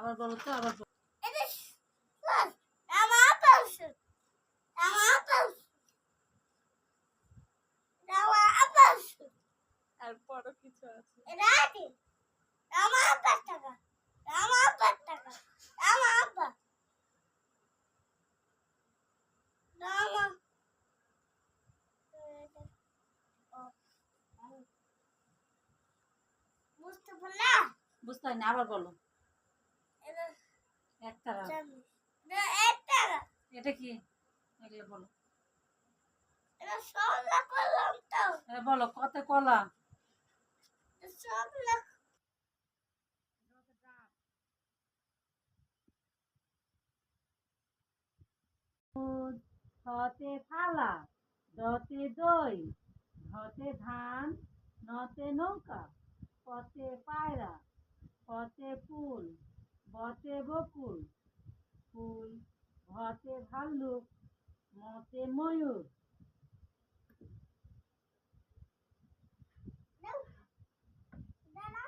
আবার বলো তো আবার কিছু আছে। আমার টাকা। আমার টাকা। আমার বুঝতে পারলাম বুঝতে পারিনি আবার বলো এটা একতারা চামচ এটা এক টাকা এটা কি? এগুলো বলো। বলো কত কলা থালা দতে দই ধতে ধান নতে নৌকা পতে পায়রা পতে ফুল বতে বকুল ফুল ভতে ভাল্লুক মতে ময়ূর। দাদা